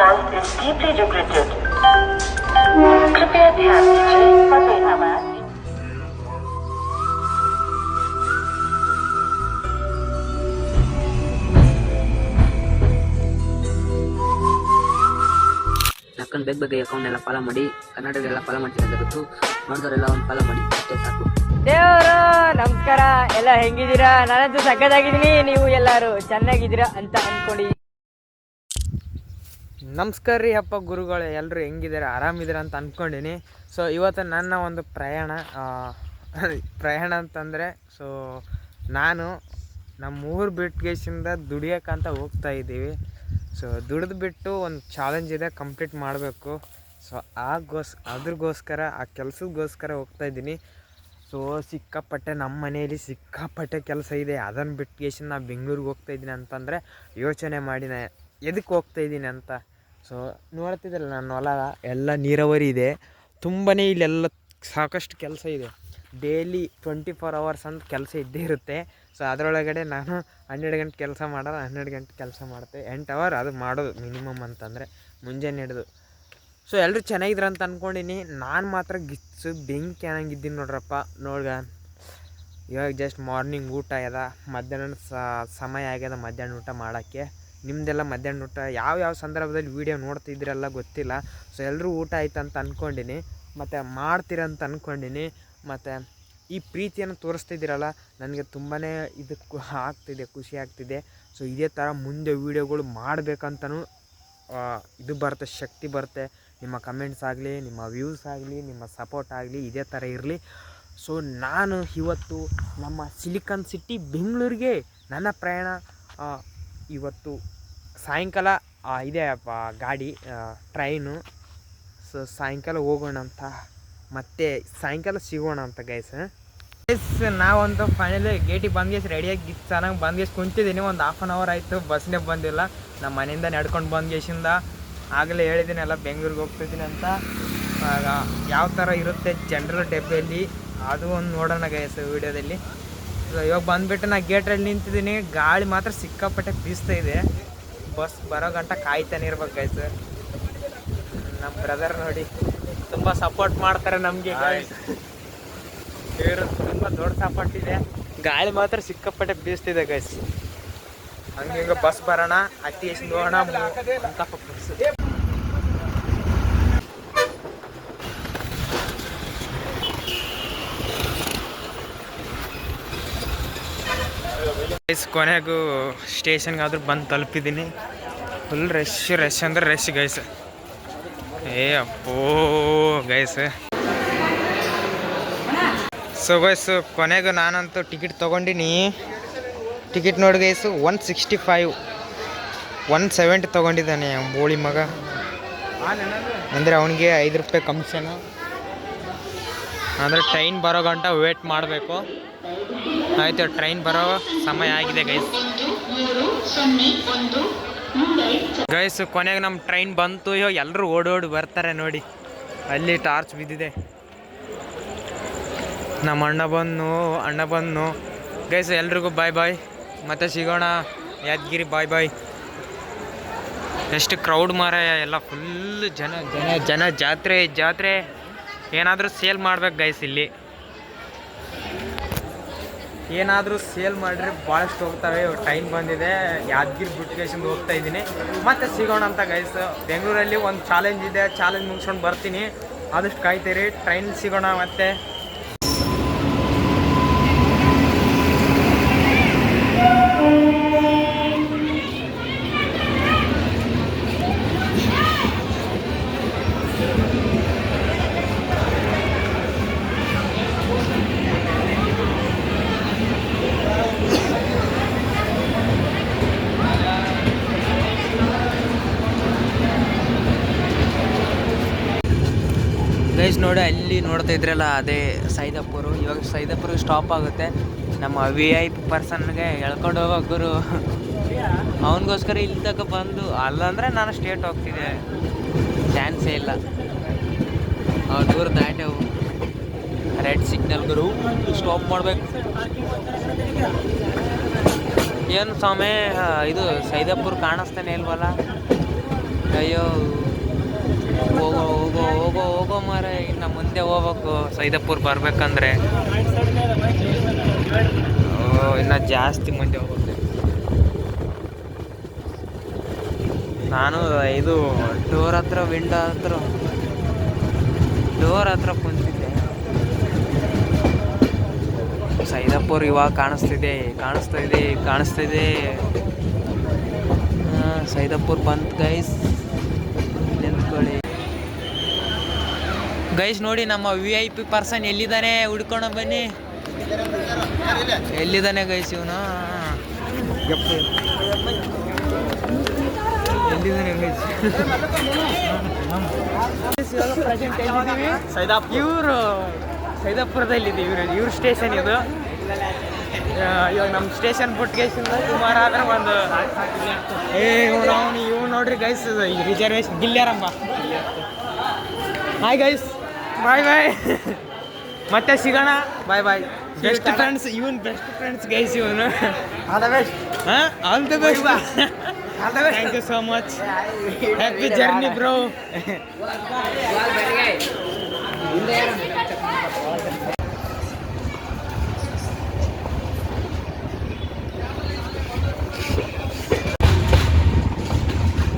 call is deeply regretted. कृपया ध्यान दीजिए परिणामात ನಕ್ಕನ್ ಬೇಗ ಬೇಗ ಅಕೌಂಟ್ ಎಲ್ಲ ಫಾಲೋ ಮಾಡಿ ಕನ್ನಡದೆಲ್ಲ ಫಾಲೋ ಮಾಡ್ತೀನಿ ಅಂತ ಗೊತ್ತು ನೋಡಿದವರೆಲ್ಲ ಒಂದು ಫಾಲೋ ಮಾಡಿ ಅಷ್ಟೇ ಸಾಕು ದೇವರು ನಮಸ್ಕಾರ ಎಲ್ಲ ಹೆಂಗಿದ್ದೀರಾ ನಾನಂತೂ ಸಕ್ಕತ್ತಾಗಿದ್ದೀನಿ ನೀವು ಎಲ್ಲರೂ ಚೆನ್ನಾಗಿದ್ದೀರಾ ಅಂತ ಅನ್ಕೊಂಡಿದ್ದೀನಿ ನಮಸ್ಕಾರ ರೀ ಅಪ್ಪ ಗುರುಗಳು ಎಲ್ಲರೂ ಹೆಂಗಿದ್ದಾರೆ? ಆರಾಮಿದ್ದೀರ ಅಂತ ಅಂದ್ಕೊಂಡಿನಿ ಸೊ ಇವತ್ತು ನನ್ನ ಒಂದು ಪ್ರಯಾಣ ಪ್ರಯಾಣ ಅಂತಂದರೆ ಸೊ ನಾನು ನಮ್ಮ ಊರು ಬಿಟ್ಗೇಸಿಂದ ದುಡಿಯೋಕ್ಕಂತ ಹೋಗ್ತಾ ಇದ್ದೀವಿ. ಸೊ ದುಡಿದು ಬಿಟ್ಟು ಒಂದು ಚಾಲೆಂಜ್ ಇದೆ ಕಂಪ್ಲೀಟ್ ಮಾಡಬೇಕು. ಸೊ ಆಗೋಸ್ ಅದ್ರಗೋಸ್ಕರ, ಆ ಕೆಲಸಕ್ಕೋಸ್ಕರ ಹೋಗ್ತಾ ಇದ್ದೀನಿ. ಸೊ ಸಿಕ್ಕಾಪಟ್ಟೆ ನಮ್ಮ ಮನೆಯಲ್ಲಿ ಸಿಕ್ಕಾಪಟ್ಟೆ ಕೆಲಸ ಇದೆ. ಅದನ್ನು ಬಿಟ್ಟು ನಾ ಬೆಂಗಳೂರಿಗೆ ಹೋಗ್ತಾ ಇದ್ದೀನಿ ಅಂತಂದರೆ ಯೋಚನೆ ಮಾಡಿ ನಾ ಎದಕ್ಕೆ ಹೋಗ್ತಾ ಇದ್ದೀನಿ ಅಂತ. ಸೊ ನೋಡ್ತಿದ್ದಲ್ಲ ನನ್ನ ಹೊಲ ಎಲ್ಲ ನೀರಾವರಿ ಇದೆ. ತುಂಬಾ ಇಲ್ಲೆಲ್ಲ ಸಾಕಷ್ಟು ಕೆಲಸ ಇದೆ. ಡೈಲಿ ಟ್ವೆಂಟಿ ಫೋರ್ ಅವರ್ಸ್ ಅಂತ ಕೆಲಸ ಇದ್ದೇ ಇರುತ್ತೆ. ಸೊ ಅದರೊಳಗಡೆ ನಾನು ಹನ್ನೆರಡು ಗಂಟೆ ಕೆಲಸ ಮಾಡೋದು ಹನ್ನೆರಡು ಗಂಟೆ ಕೆಲಸ ಮಾಡ್ತೆ. ಎಂಟು ಅವರ್ ಅದು ಮಾಡೋದು ಮಿನಿಮಮ್ ಅಂತಂದರೆ, ಮುಂಜಾನೆ ಹಿಡಿದು ಸೊ ಎಲ್ಲರೂ ಚೆನ್ನಾಗಿದ್ರು ಅಂತ ಅಂದ್ಕೊಂಡಿನಿ ನಾನು ಮಾತ್ರ ಗಿಚ್ಚು, ಬೆಂಕಿ ಅನ್ನಂಗಿದ್ದೀನಿ ನೋಡ್ರಪ್ಪ. ನೋಡ್ಗ, ಇವಾಗ ಜಸ್ಟ್ ಮಾರ್ನಿಂಗ್ ಊಟ ಆಗ್ಯದ ಮಧ್ಯಾಹ್ನ ಸಮಯ ಆಗ್ಯದ ಮಧ್ಯಾಹ್ನ ಊಟ ಮಾಡೋಕ್ಕೆ. ನಿಮ್ಮದೆಲ್ಲ ಮಧ್ಯಾಹ್ನ ಊಟ, ಯಾವ ಯಾವ ಸಂದರ್ಭದಲ್ಲಿ ವೀಡಿಯೋ ನೋಡ್ತಿದ್ದೀರಲ್ಲ ಗೊತ್ತಿಲ್ಲ. ಸೊ ಎಲ್ಲರೂ ಊಟ ಆಯ್ತು ಅಂತ ಅಂದ್ಕೊಂಡಿನಿ ಮತ್ತು ಮಾಡ್ತೀರಂತ ಅಂದ್ಕೊಂಡಿನಿ ಮತ್ತು ಈ ಪ್ರೀತಿಯನ್ನು ತೋರಿಸ್ತಿದ್ದೀರಲ್ಲ, ನನಗೆ ತುಂಬಾ ಇದು ಆಗ್ತಿದೆ, ಖುಷಿ ಆಗ್ತಿದೆ. ಸೊ ಇದೇ ಥರ ಮುಂದೆ ವೀಡಿಯೋಗಳು ಮಾಡಬೇಕಂತನೂ ಇದು ಬರುತ್ತೆ, ಶಕ್ತಿ ಬರುತ್ತೆ. ನಿಮ್ಮ ಕಮೆಂಟ್ಸ್ ಆಗಲಿ, ನಿಮ್ಮ ವ್ಯೂಸ್ ಆಗಲಿ, ನಿಮ್ಮ ಸಪೋರ್ಟ್ ಆಗಲಿ, ಇದೇ ಥರ ಇರಲಿ. ಸೊ ನಾನು ಇವತ್ತು ನಮ್ಮ ಸಿಲಿಕಾನ್ ಸಿಟಿ ಬೆಂಗಳೂರಿಗೆ ನನ್ನ ಪ್ರಯಾಣ ಇವತ್ತು ಸಾಯಂಕಾಲ ಇದೆ ಗಾಡಿ ಟ್ರೈನು ಸೊ ಸಾಯಂಕಾಲ ಹೋಗೋಣ ಅಂತ. ಮತ್ತೆ ಸಾಯಂಕಾಲ ಸಿಗೋಣ ಅಂತ ಗೈಸ್ ಗೈಸ್ ನಾವಂತೂ ಫೈನಲಿ ಗೇಟಿಗೆ ಬಂದ್ಗೇಸ್ ರೆಡಿಯಾಗಿ ಚೆನ್ನಾಗಿ ಬಂದ್ಗೇಸ್ ಕುಂತಿದ್ದೀನಿ ಒಂದು ಹಾಫ್ ಆನ್ ಅವರ್ ಆಯಿತು ಬಸ್ನೇ ಬಂದಿಲ್ಲ. ನಮ್ಮ ಮನೆಯಿಂದ ನಡ್ಕೊಂಡು ಬಂದ್ಗೇಸಿಂದ ಆಗಲೇ ಹೇಳಿದ್ದೀನಲ್ಲ ಬೆಂಗ್ಳೂರಿಗೆ ಹೋಗ್ತಿದ್ದೀನಿ ಅಂತ. ಯಾವ ಥರ ಇರುತ್ತೆ ಜನರಲ್ ಡಬ್ಬೆಯಲ್ಲಿ ಅದು ಒಂದು ನೋಡೋಣ ಗೈಸ್ ವೀಡಿಯೋದಲ್ಲಿ ಇವಾಗ ಬಂದ್ಬಿಟ್ಟು ನಾ ಗೇಟಲ್ಲಿ ನಿಂತಿದ್ದೀನಿ ಗಾಳಿ ಮಾತ್ರ ಸಿಕ್ಕಾಪಟ್ಟೆ ಬೀಸ್ತಾ ಇದೆ. ಬಸ್ ಬರೋ ಗಂಟ ಕಾಯ್ತಾನೆ ಇರ್ಬೇಕು ಗೈಸ್ ನಮ್ಮ ಬ್ರದರ್ ನೋಡಿ ತುಂಬ ಸಪೋರ್ಟ್ ಮಾಡ್ತಾರೆ ನಮಗೆ ಇವರು ತುಂಬ ದೊಡ್ಡ ಸಪೋರ್ಟ್ ಇದೆ. ಗಾಳಿ ಮಾತ್ರ ಸಿಕ್ಕಾಪಟ್ಟೆ ಬೀಸ್ತಿದೆ ಗೈಸ್ ಹಂಗೆ ಹಿಂಗೆ ಬಸ್ ಬರೋಣ ಅತಿ ಎಷ್ಟು ಹೋಗೋಣ ಗೈಸ್ ಕೊನೆಗೂ ಸ್ಟೇಷನ್ಗಾದ್ರೂ ಬಂದು ತಲುಪಿದ್ದೀನಿ. ಫುಲ್ ರಶ್ ರಶ್ ಅಂದ್ರೆ ರಶ್ ಗೈಸ್ ಏ, ಅಪ್ಪೋ ಗೈಸ್ ಸೊ ಗೈಸ್ ಕೊನೆಗೂ ನಾನಂತೂ ಟಿಕೆಟ್ ತೊಗೊಂಡಿನಿ. ಟಿಕೆಟ್ ನೋಡಿ guys one sixty five one seventy ತೊಗೊಂಡಿದ್ದಾನೆ ಬೋಳಿ ಮಗ. ಅಂದರೆ ಅವನಿಗೆ ಐದು ರೂಪಾಯಿ ಕಮಿಷನು ಅಂದರೆ ಟ್ರೈನ್ ಬರೋ ಗಂಟ ವೇಟ್ ಮಾಡಬೇಕು. ಆಯಿತು ಟ್ರೈನ್ ಬರೋ ಸಮಯ ಆಗಿದೆ ಗೈಸ್ ಗೈಸ್ ಕೊನೆಗೆ ನಮ್ಮ ಟ್ರೈನ್ ಬಂತು. ಇವಾಗ ಎಲ್ಲರೂ ಓಡೋಡಿ ಬರ್ತಾರೆ ನೋಡಿ. ಅಲ್ಲಿ ಟಾರ್ಚ್ ಬಿದ್ದಿದೆ. ನಮ್ಮ ಅಣ್ಣ ಬಂದು ಅಣ್ಣ ಬಂದು ಗೈಸ್ ಎಲ್ರಿಗೂ ಬಾಯ್ ಬಾಯ್ ಮತ್ತೆ ಸಿಗೋಣ. ಯಾದಗಿರಿ ಬಾಯ್ ಬಾಯ್ ಎಷ್ಟು ಕ್ರೌಡ್ ಮಾರ ಎಲ್ಲ ಫುಲ್ ಜನ ಜನ ಜನ ಜಾತ್ರೆ ಜಾತ್ರೆ. ಏನಾದರೂ ಸೇಲ್ ಮಾಡ್ಬೇಕು ಗೈಸ್ ಇಲ್ಲಿ. ಏನಾದರೂ ಸೇಲ್ ಮಾಡಿದ್ರೆ ಭಾಳಷ್ಟು ಹೋಗ್ತವೆ ಟೈಮ್ ಬಂದಿದೆ, ಯಾದಗಿರಿ ಬಿಟ್ಕೇಶನ್ ಹೋಗ್ತಾ ಇದ್ದೀನಿ. ಮತ್ತೆ ಸಿಗೋಣ ಅಂತ ಗೈಸ್ ಬೆಂಗಳೂರಲ್ಲಿ ಒಂದು ಚಾಲೆಂಜ್ ಇದೆ ಚಾಲೆಂಜ್ ಮುಗಿಸ್ಕೊಂಡು ಬರ್ತೀನಿ. ಆದಷ್ಟು ಕಾಯ್ತೀರಿ ಟ್ರೈನ್ ಸಿಗೋಣ ಮತ್ತೆ ಗೈಸ್ ನೋಡಿ ಅಲ್ಲಿ ನೋಡ್ತಾ ಇದ್ರಲ್ಲ, ಅದೇ ಸೈದಾಪುರ. ಇವಾಗ ಸೈದಾಪುರ ಸ್ಟಾಪ್ ಆಗುತ್ತೆ. ನಮ್ಮ ವಿ ಐ ಪಿ ಪರ್ಸನ್ಗೆ ಎಳ್ಕೊಂಡು ಹೋಗೋ ಗುರು. ಅವನಿಗೋಸ್ಕರ ಇಲ್ಲಿ ತಕ ಬಂದು, ಅಲ್ಲಂದ್ರೆ ನಾನು ಸ್ಟೇಟ್ ಹೋಗ್ತಿದ್ದೆ. ಚಾನ್ಸೇ ಇಲ್ಲ. ಅವ್ರ ದೂರ ದಾಟೆವು ರೆಡ್ ಸಿಗ್ನಲ್ ಗುರು. ಸ್ಟಾಪ್ ಮಾಡಬೇಕು. ಏನು ಸ್ವಾಮಿ ಇದು ಸೈದಾಪುರ ಕಾಣಿಸ್ತಾನೆ ಇಲ್ವಲ್ಲ? ಅಯ್ಯೋ. ಮಾರ ಇನ್ನು ಮುಂದೆ ಹೋಗ್ಬೇಕು. ಸೈದಾಪುರ್ ಬರ್ಬೇಕಂದ್ರೆ. ಇನ್ನು ಜಾಸ್ತಿ ಮುಂದೆ ಹೋಗುತ್ತೆ ನಾನು ಇದು ಡೋರ್ ಹತ್ರ, ವಿಂಡೋ ಹತ್ರ, ಡೋರ್ ಹತ್ರ ಕುಂತಿದ್ದೆ. ಸೈದಾಪುರ್ ಇವಾಗ ಕಾಣಿಸ್ತಿದೆ, ಕಾಣಿಸ್ತಾ ಇದೆ ಕಾಣಿಸ್ತಾ ಇದೆ. ಸೈದಾಪುರ್ ಬಂತ್ ಗೈಸ್ ಗೈಸ್ ನೋಡಿ ನಮ್ಮ ವಿ ಐ ಪಿ ಪರ್ಸನ್ ಎಲ್ಲಿದ್ದಾನೆ? ಹುಡ್ಕೊಂಡು ಬನ್ನಿ. ಎಲ್ಲಿದ್ದಾನೆ ಗೈಸ್ ಇವನು? ಎಲ್ಲಿದ್ದಾನೆ ಗೈಸ್ ಇವರು ಸೈದಾಪುರದಲ್ಲಿ ಇವರು. ಇವ್ರ ಸ್ಟೇಷನ್ ಇದು. ಇವಾಗ ನಮ್ಮ ಸ್ಟೇಷನ್ ಬಿಟ್ಗೇಸಿಂದ ಸುಮಾರು ಆದ್ರೆ ಒಂದು ಏ ಇವನು ಇವ್ ನೋಡ್ರಿ ಗೈಸ್ ರಿಸರ್ವೇಶನ್ ಗಿಲ್ಯಾರಮ್ಮ ಹಾಯ್ ಗೈಸ್ ಬಾಯ್ ಬಾಯ್ ಮತ್ತೆ ಸಿಗೋಣ. ಬಾಯ್ ಬಾಯ್ ಬೆಸ್ಟ್ ಫ್ರೆಂಡ್ಸ್ ಇವನ್. ಬೆಸ್ಟ್ ಫ್ರೆಂಡ್ಸ್ ಗೈಸ್ ಇವನು ಆಲ್ ದ ಬೆಸ್ಟ್ ಹಾಂ all the best thank you so much happy journey bro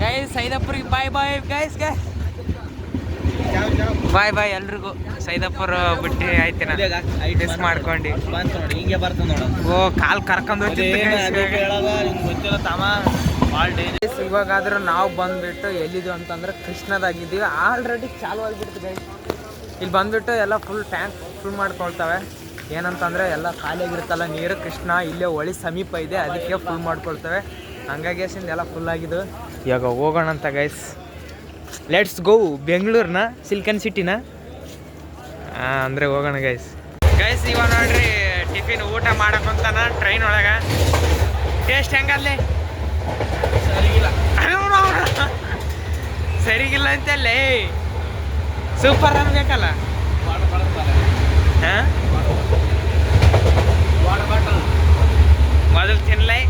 guys ಸೈದಾಪುರಿಗೆ bye bye guys guys bye bye ಎಲ್ರಿಗೂ. ಸೈದಾಪುರ ಬಿಟ್ಟು ಆಯ್ತಿನ? Miss ಮಾಡ್ಕೊಂಡು. ನೋಡಿ ಹಿಂಗೆ ಬರ್ತದೆ ನೋಡು ಓ ಕಾಲ್ ಕರ್ಕೊಂಡು ಇವಾಗಾದ್ರೂ ನಾವು ಬಂದ್ಬಿಟ್ಟು ಎಲ್ಲಿದ್ದೀವಿ ಅಂತಂದ್ರೆ ಕೃಷ್ಣದಾಗಿದ್ದೀವಿ. ಆಲ್ರೆಡಿ ಚಾಲು ಆಗಿಬಿಡ್ತು ಇಲ್ಲಿ ಬಂದ್ಬಿಟ್ಟು ಎಲ್ಲ ಫುಲ್ ಟ್ಯಾಂಕ್ ಫುಲ್ ಮಾಡ್ಕೊಳ್ತವೆ. ಏನಂತಂದ್ರೆ ಎಲ್ಲ ಖಾಲಿಯಾಗಿರುತ್ತಲ್ಲ ನೀರು. ಕೃಷ್ಣ ಇಲ್ಲೇ ಹೊಳಿ ಸಮೀಪ ಇದೆ ಅದಕ್ಕೆ ಫುಲ್ ಮಾಡ್ಕೊಳ್ತವೆ. ಹಂಗಾಗಿ ಎಲ್ಲ ಫುಲ್ ಆಗಿದ್ದು. ಇವಾಗ ಹೋಗೋಣ ಅಂತ ಗೈಸ್ ಲೆಟ್ಸ್ ಗೋ ಬೆಂಗಳೂರಿನ ಸಿಲ್ಕನ್ ಸಿಟಿನ ಅಂದರೆ ಹೋಗೋಣ ಗೈಸ್ ಗೈಸ್ ಇವಾಗ ನೋಡ್ರಿ ಟಿಫಿನ್ ಊಟ ಮಾಡಕ್ಕಂತಾನ ಟ್ರೈನ್ ಒಳಗೆ. ಟೇಸ್ಟ್ ಹೆಂಗಲ್ಲಿ? ಸರಿಗಿಲ್ಲ. ಅಂತಲ್ಲೇ ಸೂಪರ್ ಅನ್ಬೇಕಲ್ಲ. ಹಾ? ಮೊದಲು ತಿನ್ಲೈ.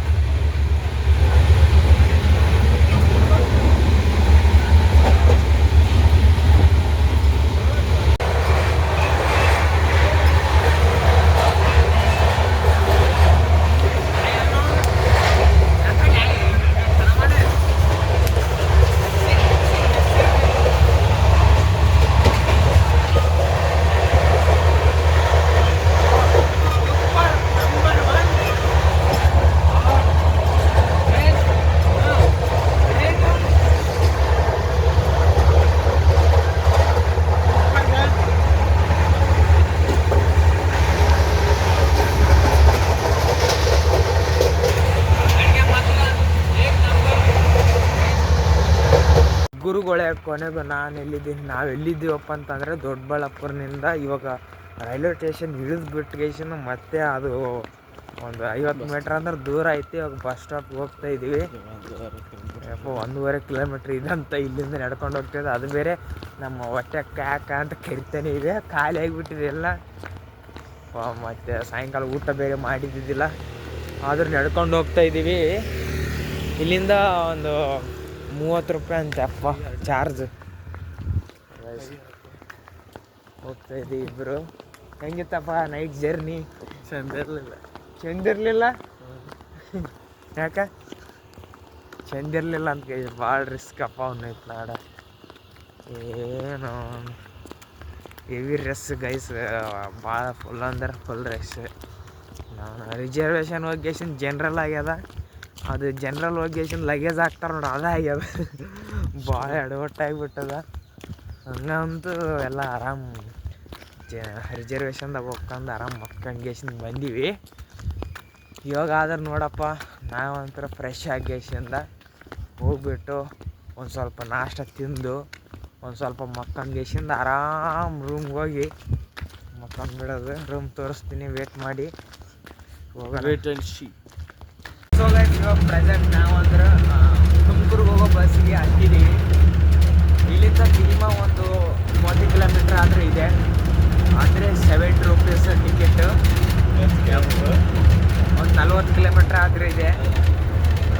ಕೊನೆಗೂ ನಾನು ಎಲ್ಲಿದ್ದೀನಿ? ನಾವು ಎಲ್ಲಿದ್ದೀವಪ್ಪ ಅಂತಂದರೆ ದೊಡ್ಡಬಳ್ಳಾಪುರನಿಂದ ಇವಾಗ ರೈಲ್ವೆ ಸ್ಟೇಷನ್ ಇಳಿದು ಬಿಟ್ಟಿಗೇಶನ್ ಮತ್ತೆ ಅದು ಒಂದು ಐವತ್ತು ಮೀಟ್ರ್ ಅಂದ್ರೆ ದೂರ ಐತಿ ಇವಾಗ ಬಸ್ ಸ್ಟಾಪ್ಗೆ ಹೋಗ್ತಾ ಇದ್ದೀವಿ ಯಪ್ಪ ಒಂದೂವರೆ ಕಿಲೋಮೀಟ್ರ್ ಇದಂತ ಇಲ್ಲಿಂದ ನಡ್ಕೊಂಡು ಹೋಗ್ತಿದ್ದೆ ಅದು ಬೇರೆ ನಮ್ಮ ಹೊಟ್ಟೆ ಕ್ಯಾಕ ಅಂತ ಕರಿತಾನೆ ಇದೆ ಖಾಲಿ ಆಗಿಬಿಟ್ಟಿದೆ ಎಲ್ಲ. ಮತ್ತು ಮತ್ತೆ ಸಾಯಂಕಾಲ ಊಟ ಬೇರೆ ಮಾಡಿದ್ದಿದ್ದಿಲ್ಲ. ಆದ್ರೂ ನಡ್ಕೊಂಡು ಹೋಗ್ತಾ ಇದ್ದೀವಿ ಇಲ್ಲಿಂದ ಒಂದು ಮೂವತ್ತು ರೂಪಾಯಿ ಅಂತ ಅಪ್ಪ ಚಾರ್ಜ್ ಹೋಗ್ತಾ ಇದ್ದೀವಿ ಇಬ್ಬರು ಹೆಂಗಿತ್ತಪ್ಪ ನೈಟ್ ಜರ್ನಿ ಚಂದಿರಲಿಲ್ಲ ಚಂದಿರಲಿಲ್ಲ ಚಂದ ಇರಲಿಲ್ಲ? ಯಾಕ? ಚಂದಿರಲಿಲ್ಲ ಅಂತ ಕೇಳಿ ಭಾಳ ರಿಸ್ಕ್ ಅಪ್ಪ ಅವ್ನೈತ್ ನಾಡ. ಏನು ಹೆವಿ ರಸ್ ಗೈಸ್ ಭಾಳ ಫುಲ್ ಅಂದ್ರೆ ಫುಲ್ ರಶ್ ನಾನು ರಿಸರ್ವೇಷನ್ ಹೋಗ್ಯೇಶನ್ ಜನ್ರಲ್ ಆಗ್ಯದ? ಅದು ಜನರಲ್ ಲೊಕೇಶನ್ ಲಗೇಜ್ ಹಾಕ್ತಾರೆ ನೋಡಿ, ಅದ ಆಗ್ಯದ. ಭಾಳ ಎಡವಟ್ಟಾಗಿಬಿಟ್ಟದ ಹಂಗಂತೂ ಎಲ್ಲ ಆರಾಮ್ ಜ ರಿಸರ್ವೇಷನ್ದಾಗ ಹೋಗ್ಕಂದು ಆರಾಮ್ ಮಕ್ಕಂಗೇಶನ್ ಬಂದೀವಿ. ಇವಾಗ ಆದ್ರೆ ನೋಡಪ್ಪ ನಾವಂತರ ಫ್ರೆಶ್ ಆಗೇಶಿಂದ ಹೋಗ್ಬಿಟ್ಟು ಒಂದು ಸ್ವಲ್ಪ ನಾಷ್ಟ ತಿಂದು, ಒಂದು ಸ್ವಲ್ಪ ಮಕ್ಕಂಗೇಶಿಂದ ಆರಾಮ್ ರೂಮ್ಗೆ ಹೋಗಿ ಮಕ್ಕಂದು ಬಿಡೋದು ರೂಮ್ ತೋರಿಸ್ತೀನಿ ವೇಟ್ ಮಾಡಿ. ಹೋಗಿ ವೇಟ್ ಅಂಡ್ ಶಿ ಇವಾಗ ಪ್ರೆಸೆಂಟ್ ನಾವು ಅಂದ್ರೆ ತುಮಕೂರಿಗೆ ಹೋಗೋ ಬಸ್ಸಿಗೆ ಹತ್ತಿದ್ದೀವಿ ಇಲ್ಲಿಂದ ಮಿನಿಮಮ್ ಒಂದು ಮೂವತ್ತು ಕಿಲೋಮೀಟ್ರ್ ಆದರೂ ಇದೆ. ಅಂದರೆ ಸೆವೆಂಟಿ ರುಪೀಸ್ ಟಿಕೆಟ್ ಒಂದು ನಲ್ವತ್ತು ಕಿಲೋಮೀಟ್ರ್ ಆದರೂ ಇದೆ.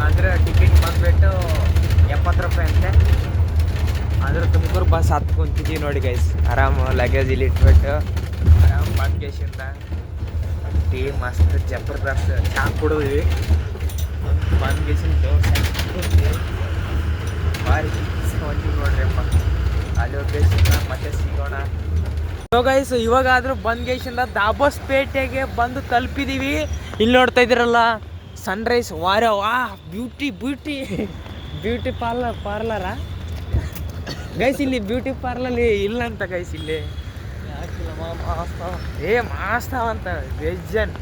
ಅಂದರೆ ಟಿಕೆಟ್ ಬಂದುಬಿಟ್ಟು ಎಪ್ಪತ್ತು ರೂಪಾಯಿ ಅಂತೆ. ಅಂದರೆ ತುಮಕೂರು ಬಸ್ ಹತ್ಕೊತಿದ್ದೀವಿ ನೋಡಿ ಗೈಸ್ ಆರಾಮ್ ಲಗೇಜ್ ಇಲ್ಲಿ ಇಟ್ಬಿಟ್ಟು ಆರಾಮ್ ಬಂದ್ಕೇಶಿಂದ ಟೀ ಮಸ್ತ್ ಜಬರ್ದಸ್ತ್ ಚಾ ಕುಡಿದ್ವಿ. ಬಂದ್ಕೇಶಿಂದ ದೋಸೆ ಭಾರಿ ಹೊಂಟಿವಿ ನೋಡ್ರಿಪ್ಪ ಅಲ್ಲಿ ಹೋಗ್ಕೇಶಿಂದ ಮತ್ತೆ ಸಿಗೋಣ ಸೊ ಗೈಸ್ ಬಂದ್ ಬಂದ್ಗೇಶಿಂದ ದಾಬಸ್ ಪೇಟೆಗೆ ಬಂದು ತಲುಪಿದೀವಿ. ಇಲ್ಲಿ ನೋಡ್ತಾ ಇದ್ದೀರಲ್ಲ ಸನ್ರೈಸ್ ವಾರ ವಾ beauty beauty beauty parlour parlour guys ಇಲ್ಲಿ ಬ್ಯೂಟಿ ಪಾರ್ಲರ್ ಇಲ್ಲ ಅಂತ ಗೈಸ್ ಇಲ್ಲಿ. ಏ ಮಾಸ್ತಾವ ಅಂತ ವೆಜ್ಜನ್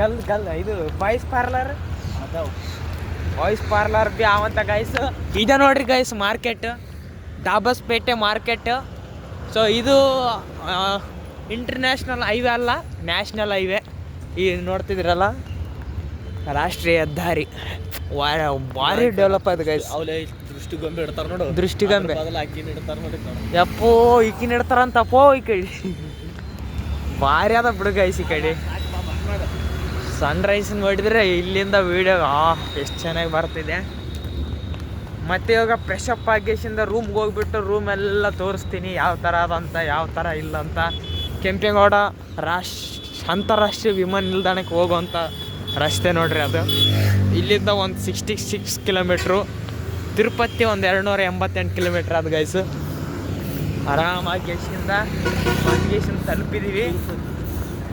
ಗಲ್ ಗಲ್ ಇದು ಬಾಯ್ಸ್ ಪಾರ್ಲರ್ ಬಾಯ್ಸ್ ಪಾರ್ಲರ್ ಬಿ ಅವಂತ ಗೈಸ್ ಇದೆ ನೋಡ್ರಿ guys market Dabaspet market so ಇದು ಇಂಟರ್ನ್ಯಾಷನಲ್ ಹೈವೇ ಅಲ್ಲ ನ್ಯಾಷನಲ್ ಹೈವೇ ಈ ನೋಡ್ತಿದ್ರಲ್ಲ ರಾಷ್ಟ್ರೀಯ ಹೆದ್ದಾರಿ. ಭಾರಿ ಡೆವಲಪ್ ಆಯ್ತು ಗೈಸ್ ಅವಲೇ ದೃಷ್ಟಿಗೊಂಬೆ ಇಡ್ತಾರೆ ನೋಡು. ದೃಷ್ಟಿಗೊಂಬೆ. ಯಪ್ಪೋ ಇಕ್ಕಿನ ಇಡ್ತಾರಂತಪ್ಪೋ ಈ ಕಡೆ. ಭಾರಿ ಅದ ಬಿಡು ಗೈಸ್ ಈ ಕಡೆ. ಸನ್ ರೈಸ್ ನೋಡಿದ್ರೆ ಇಲ್ಲಿಂದ ವಿಡಿಯೋ ಆ, ಎಷ್ಟು ಚೆನ್ನಾಗಿ ಬರ್ತಿದೆ. ಮತ್ತೆ ಇವಾಗ ಫ್ರೆಶ್ ಅಪ್ ಆಗೇಶಿಂದ ರೂಮ್ಗೆ ಹೋಗ್ಬಿಟ್ಟು ರೂಮ್ ಎಲ್ಲ ತೋರಿಸ್ತೀನಿ, ಯಾವ ಥರ ಅದಂತ, ಯಾವ ಥರ ಇಲ್ಲ ಅಂತ. ಕೆಂಪೇಗೌಡ ರಾಶ್, ಅಂತಾರಾಷ್ಟ್ರೀಯ ವಿಮಾನ ನಿಲ್ದಾಣಕ್ಕೆ ಹೋಗುವಂಥ ರಸ್ತೆ ನೋಡ್ರಿ ಅದು. ಇಲ್ಲಿಂದ ಒಂದು ಸಿಕ್ಸ್ಟಿ ಸಿಕ್ಸ್ ಕಿಲೋಮೀಟ್ರು ತಿರುಪತಿ ಒಂದು ಎರಡುನೂರ ಎಂಬತ್ತೆಂಟು ಕಿಲೋಮೀಟ್ರ್ ಅದು ಗೈಸು ಆರಾಮಾಗಿ ಗೇಶಿಂದ ಗೇಶಿಂದ ತಲುಪಿದೀವಿ.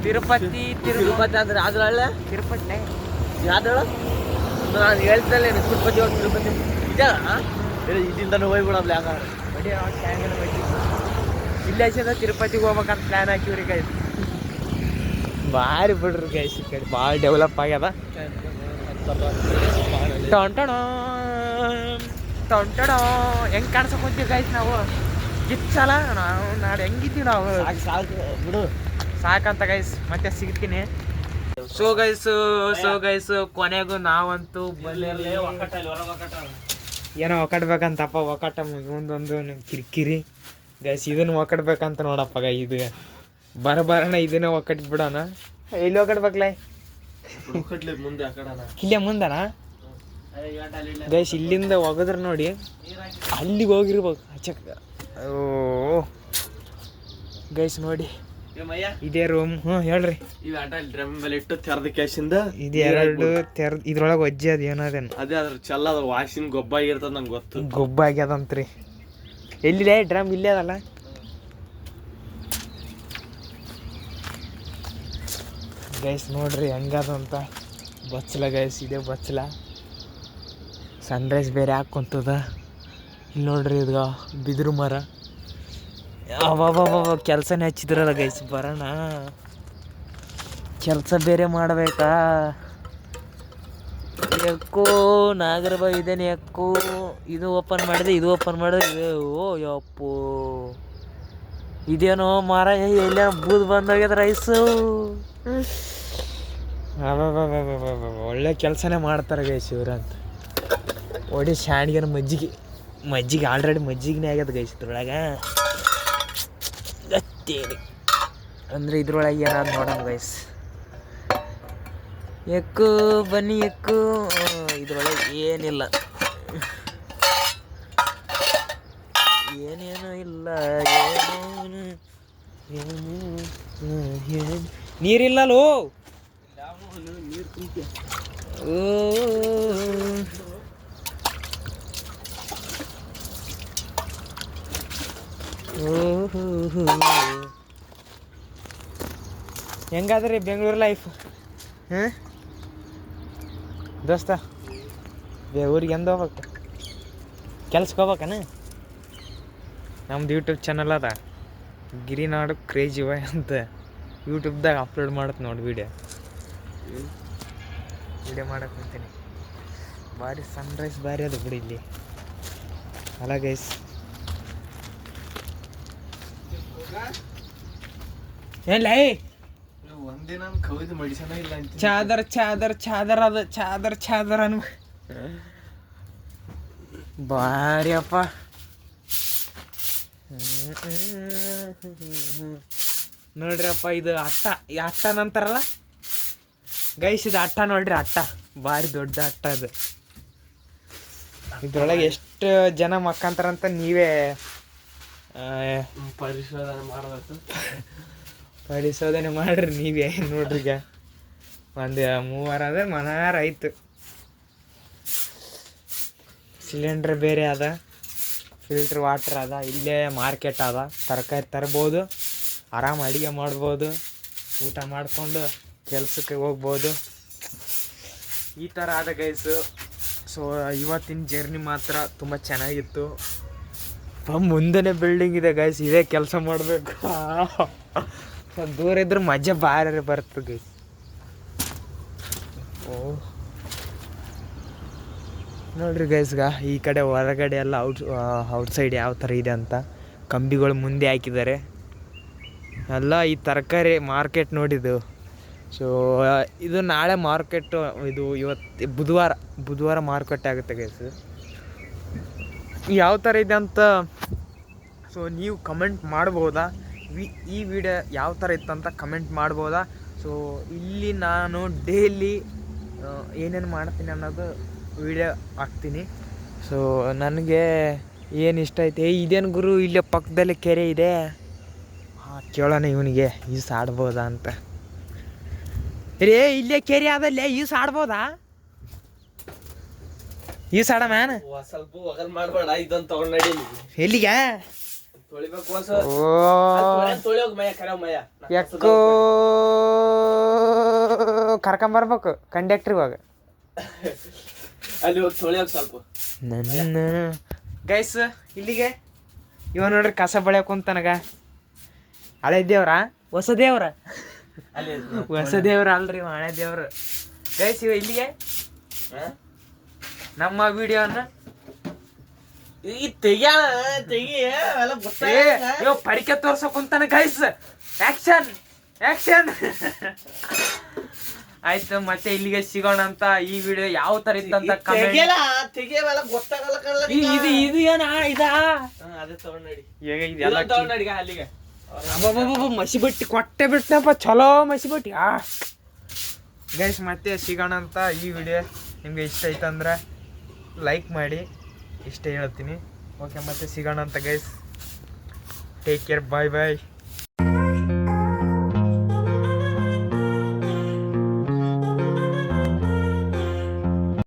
ತಿರುಪತಿ ತಿರುಪತಿ ಅಂದ್ರೆ ಅದ್ರಳ್ಳೆ ತಿರುಪತಿ ಯಾವ್ದು ನಾನು ಹೇಳ್ತಲ್ಲೇ ತಿರುಪತಿ ಹೋಗಿ ತಿರುಪತಿ. ಇದೆಯಲ್ಲ ಇದಿಂದನೂ ಹೋಗ್ಬಿಡಲ್ಲ ಯಾಕ. ಇಲ್ಲೇ ತಿರುಪತಿಗೆ ಹೋಗ್ಬೇಕಂತ ಪ್ಲ್ಯಾನ್ ಹಾಕಿವ್ರಿ ಗೈಸ್ ಭಾರಿ ಬಿಡ್ರಿ ಗೈಸ್ ಈ ಕಡೆ. ಭಾಳ ಡೆವಲಪ್ ಆಗ್ಯದ. ಟೊಂಟಣ ಟೊಂಟಣ ಹೆಂಗ್ ಕಾಣಿಸ್ಕೊಂತೀವಿ ಗೈಸ್ ನಾವು? ಗಿಚ್ಚಲ್ಲ ನಾವು ನಾಡು ಹೆಂಗಿದ್ದೀವಿ ನಾವು? ಬಿಡು. ಸಾಕಂತ ಗೈಸ್ ಮತ್ತೆ ಸಿಗ್ತೀನಿ. ಸೋ ಗೈಸ್ ಸೋ ಗೈಸ್ ಕೊನೆಗೂ ನಾವಂತೂ ಏನೋ ಒಕ್ಕಡ್ಬೇಕಂತಪ್ಪ ಒಕ್ಕಟ ಮುಂದೊಂದು ಕಿರಿಕಿರಿ. ಗೈಸ್ ಇದನ್ನ ಒಕ್ಕಡ್ಬೇಕಂತ ನೋಡಪ್ಪ ಗೈ ಇದು. ಬರ ಬರೋಣ ಇದನ್ನ ಒಕ್ಕಟ್ ಬಿಡೋಣ. ಎಲ್ಲಿ ಒಕ್ಕಡ್ಬೇಕಲ್ಲ ಇಲ್ಲೇ ಮುಂದನ? ಗೈಸ್ ಇಲ್ಲಿಂದ ಒಗದ್ರ ನೋಡಿ. ಅಲ್ಲಿಗೆ ಹೋಗಿರ್ಬೇಕು ಅಚ್ಚಕ್ ಓ. ಗೈಸ್ ನೋಡಿ. ಇದೇ ರೂಮ್ ಹ್ಞೂ ಹೇಳ್ರಿ. ಇವ್ ಆಟ ಡ್ರಮ್ ಮೇಲೆ ಇಟ್ಟು ತೆರೆದ ಕ್ಯಾಶಿಂದ ಇದು ಎರಡು ತೆರ್ ಇದ್ರೊಳಗೆ ಒಜ್ಜಿ ಅದು ಏನದೇನು ಅದೇ ಅದ್ರ ಚೆಲ್ಲ ಅದ್ರ ವಾಸಿನ ಗೊಬ್ಬಾಗಿರ್ತದ ನಂಗೆ ಗೊತ್ತು. ಗೊಬ್ಬ ಆಗ್ಯದಂತ್ರಿ. ಎಲ್ಲಿದೆ? ಡ್ರಮ್ ಇಲ್ಲೇ ಅದಲ್ಲ? ಗೈಸ್ ನೋಡ್ರಿ ಹೆಂಗದಂತ ಬಚ್ಚಲ ಗೈಸ್ ಇದೆ ಬಚ್ಚಲ. ಸನ್ರೈಸ್ ಬೇರೆ ಹಾಕೊಂತದ ಇಲ್ಲಿ ನೋಡ್ರಿ ಇದು ಬಿದಿರು ಮರ. ಅವ ಕೆಲಸನೇ ಹಚ್ಚಿದ್ರಲ್ಲ ಗೈಸ್ ಬರೋಣ. ಕೆಲಸ ಬೇರೆ ಮಾಡಬೇಕಾ? ಎಕ್ಕೋ ನಾಗರಬ ಇದೇನೆ ಎಕ್ಕೋ. ಇದು ಓಪನ್ ಮಾಡಿದೆ, ಇದು ಓಪನ್ ಮಾಡಿದೆ. ಓ, ಯಪ್ಪೋ. ಇದೇನೋ ಮಾರ ಎಲ್ಲ ಬೂದ್ ಬಂದೋಗ್ಯದ ರೈಸು ಒಳ್ಳೆ ಕೆಲಸನೇ ಮಾಡ್ತಾರೆ ಗೈಸ್ ಇವ್ರಂತ. ಒಡಿ ಶಾಣಿಗೆನ ಮಜ್ಜಿಗೆ ಮಜ್ಜಿಗೆ ಆಲ್ರೆಡಿ ಮಜ್ಜಿಗೆನೇ ಆಗ್ಯದ ಗೈಸ್ ಇದ್ರೊಳಗೆ. ಗತ್ತೇರಿ ಅಂದರೆ ಇದ್ರೊಳಗೆ ಏನಾದ್ರು ನೋಡೋಣ ಗೈಸ್ ಎಕ್ಕು ಬನ್ನಿ ಎಕ್ಕು. ಇದ್ರೊಳಗೆ ಏನಿಲ್ಲ. ಏನೇನು ಇಲ್ಲ. ನೀರಿಲ್ಲಲ್ಲೋ ಏನು ಓ ನೀರಿಲ್ಲಲೋ? ಓ ಹೆಂಗಾದ್ರಿ ಬೆಂಗಳೂರು ಲೈಫ್ ಹಾಂ? ದೋಸ್ತ ಊರಿಗೆ ಎಂದ ಹೋಗ್ಬೇಕು? ಕೆಲ್ಸಕ್ಕೆ ಹೋಗ್ಬೇಕನ? ನಮ್ದು ಯೂಟ್ಯೂಬ್ ಚಾನಲ್ ಅದ. ಗಿರಿನಾಡು ಕ್ರೇಜಿ ವೈ ಅಂತ ಯೂಟ್ಯೂಬ್ದಾಗ ಅಪ್ಲೋಡ್ ಮಾಡತ್ತೆ ನೋಡಿ ವಿಡಿಯೋ ವಿಡಿಯೋ ಮಾಡಕ್ಕೆ ನಿಂತೀನಿ ಭಾರಿ ಸನ್ರೈಸ್ ಭಾರಿ ಅದು ಬಿಡಿ ಇಲ್ಲಿ. ಅಲ್ಲ ಗೈಸ್ ಏನ್ಲ? ಒಂದಿನ ಕವಿದ ಮೆಡಿಸನ್ ಇಲ್ಲ ಅಂತ ಚಾದರ್ ಚಾದರ್ ಚಾದರ್ ಅದ ಚಾದರ್ ಚಾದರ್ ಅನ್ ಭಾರಿ ಅಪ್ಪ ನೋಡ್ರಿ ಅಪ್ಪ ಇದು ಅಟ್ಟ ಈ ಅಟ್ಟ ನಂತರಲ್ಲ ಗೈಸ್ ಇದು ಅಟ್ಟ ನೋಡ್ರಿ ಅಟ್ಟ. ಭಾರಿ ದೊಡ್ಡ ಅಟ್ಟ ಅದು. ಇದ್ರೊಳಗೆ ಎಷ್ಟು ಜನ ಮಕ್ಕಂತಾರಂತ ನೀವೇ ಪರಿಶೋಧನೆ ಮಾಡಬೇಕು. ಪರಿಶೋಧನೆ ಮಾಡ್ರಿ, ನೀವೇ ನೋಡ್ರಿ ಈಗ. ಒಂದು ಮೂವರ ಅಂದ್ರೆ ಮನಾರ ಆಯ್ತು. ಸಿಲಿಂಡ್ರ್ ಬೇರೆ ಅದ. ಫಿಲ್ಟ್ರ್ ವಾಟ್ರ್ ಅದ. ಇಲ್ಲೇ ಮಾರ್ಕೆಟ್ ಅದ. ತರಕಾರಿ ತರ್ಬೋದು. ಆರಾಮ ಅಡುಗೆ ಮಾಡ್ಬೋದು. ಊಟ ಮಾಡಿಕೊಂಡು ಕೆಲಸಕ್ಕೆ ಹೋಗ್ಬೋದು. ಈ ಥರ ಆದ ಗೈಸು ಸೊ ಇವತ್ತಿನ ಜರ್ನಿ ಮಾತ್ರ ತುಂಬ ಚೆನ್ನಾಗಿತ್ತು. ಮುಂದೆನೆ ಬಿಲ್ಡಿಂಗ್ ಇದೆ ಗೈಸ್ ಇದೇ ಕೆಲಸ ಮಾಡಬೇಕು. ದೂರ ಇದ್ರೆ ಮಜಾ ಭಾರಿ ಬರ್ತದೆ ಗೈಸ್ ಓ. ನೋಡ್ರಿ ಗೈಸ್ಗ ಈ ಕಡೆ ಹೊರಗಡೆ ಎಲ್ಲ ಔಟ್ ಔಟ್ಸೈಡ್ ಯಾವ ಥರ ಇದೆ ಅಂತ ಕಂಬಿಗಳು ಮುಂದೆ ಹಾಕಿದ್ದಾರೆ. ಎಲ್ಲ ಈ ತರಕಾರಿ ಮಾರ್ಕೆಟ್ ನೋಡಿದ್ದು. ಸೊ ಇದು ನಾಳೆ ಮಾರ್ಕೆಟು ಇದು ಇವತ್ತು, ಬುಧವಾರ ಬುಧವಾರ ಮಾರುಕಟ್ಟೆ ಆಗುತ್ತೆ ಗೈಸ್ ಯಾವ ಥರ ಇದೆ ಅಂತ ಸೊ ನೀವು ಕಮೆಂಟ್ ಮಾಡ್ಬೋದಾ? ವಿ ಈ ವಿಡಿಯೋ ಯಾವ ಥರ ಇತ್ತಂತ ಕಮೆಂಟ್ ಮಾಡ್ಬೋದಾ? ಸೊ ಇಲ್ಲಿ ನಾನು ಡೈಲಿ ಏನೇನು ಮಾಡ್ತೀನಿ ಅನ್ನೋದು ವಿಡಿಯೋ ಹಾಕ್ತೀನಿ. ಸೊ ನನಗೆ ಏನು ಇಷ್ಟ ಐತೆ? ಇದೇನು ಗುರು ಇಲ್ಲೇ ಪಕ್ಕದಲ್ಲಿ ಕೆರೆ ಇದೆ? ಹಾಂ ಕೇಳೋಣ ಇವನಿಗೆ ಈಸ್ ಆಡ್ಬೋದಾ ಅಂತ. ರೇ ಇಲ್ಲೇ ಕೆರೆ ಆದಲ್ಲೇ ಈಸ್ ಆಡ್ಬೋದಾ? ಈಸಾಡ ಮ್ಯಾನ್ ಸ್ವಲ್ಪ ಮಾಡಬೇಡ ಇದನ್ನು ತಗೊಂಡ್ ಎಲ್ಲಿಗೆ? ಯಾಕೋ ಕರ್ಕೊಂಬರ್ಬೇಕು ಕಂಡಕ್ಟರ್ ಇವಾಗ ಅಲ್ಲಿ ಹೋಗಿ ಸ್ವಲ್ಪ. ನನ್ನ ಗೈಸ್ ಇಲ್ಲಿಗೆ ಇವ ನೋಡ್ರಿ ಕಸ ಬಳಿಯಕ್ಕೆ ಕುಂತನಗ ಹಳೆ ದೇವ್ರ? ಹೊಸ ದೇವ್ರ? ಅಲ್ಲಿ ಹೊಸ ದೇವ್ರ ಅಲ್ರಿ ಇವ ಹಳೆ ದೇವ್ರ. ಗೈಸ್ ಇವ ಇಲ್ಲಿಗೆ? ನಮ್ಮ ವಿಡಿಯೋನ ಈ ತೆಗಿಯ ತೆಗಿ ಗೊತ್ತಾಗ ಪರಿಕೆ ತೋರ್ಸಕ್ ಕುಂತಾನ ಗೈಸ್ ಆಕ್ಷನ್ ಆಕ್ಷನ್ ಆಯ್ತು ಮತ್ತೆ ಇಲ್ಲಿಗೆ ಸಿಗೋಣ ಅಂತ ಈ ವಿಡಿಯೋ ಯಾವ ತರ ಇತ್ತಂತ ಕಮೆಂಟ್ ತೆಗಿಯಲ್ಲ ತೆಗಿಯವೆಲ್ಲ ಗೊತ್ತಾಗಲ್ಲ ಇದು ಇದು ಏನ ಇದಾ? ಅದೇ ತಗೊಂಡ್ ನಡಿ. ಈಗ ಇದೆಲ್ಲ ಇದೆಲ್ಲ ತಗೊಂಡ್ ನಡಿಗ ಅಲ್ಲಿಗೆ. ಅಬ್ಬಬ್ಬಬ್ಬ, ಮಸಿ ಬಟ್ಟಿ ಕೊಟ್ಟೆ ಬಿಟ್ಟಪ್ಪ ಚಲೋ ಮಸಿ ಬಟ್ಟಿ. ಆ. ಗೈಸ್ ಮತ್ತೆ ಸಿಗೋಣ ಅಂತ ಈ ವಿಡಿಯೋ ನಿಮ್ಗೆ ಇಷ್ಟ ಆಯ್ತಂದ್ರೆ ಲೈಕ್ ಮಾಡಿ. ಇಷ್ಟೇ ಹೇಳ್ತೀನಿ. ಓಕೆ ಮತ್ತೆ ಸಿಗೋಣ ಅಂತ guys take care bye bye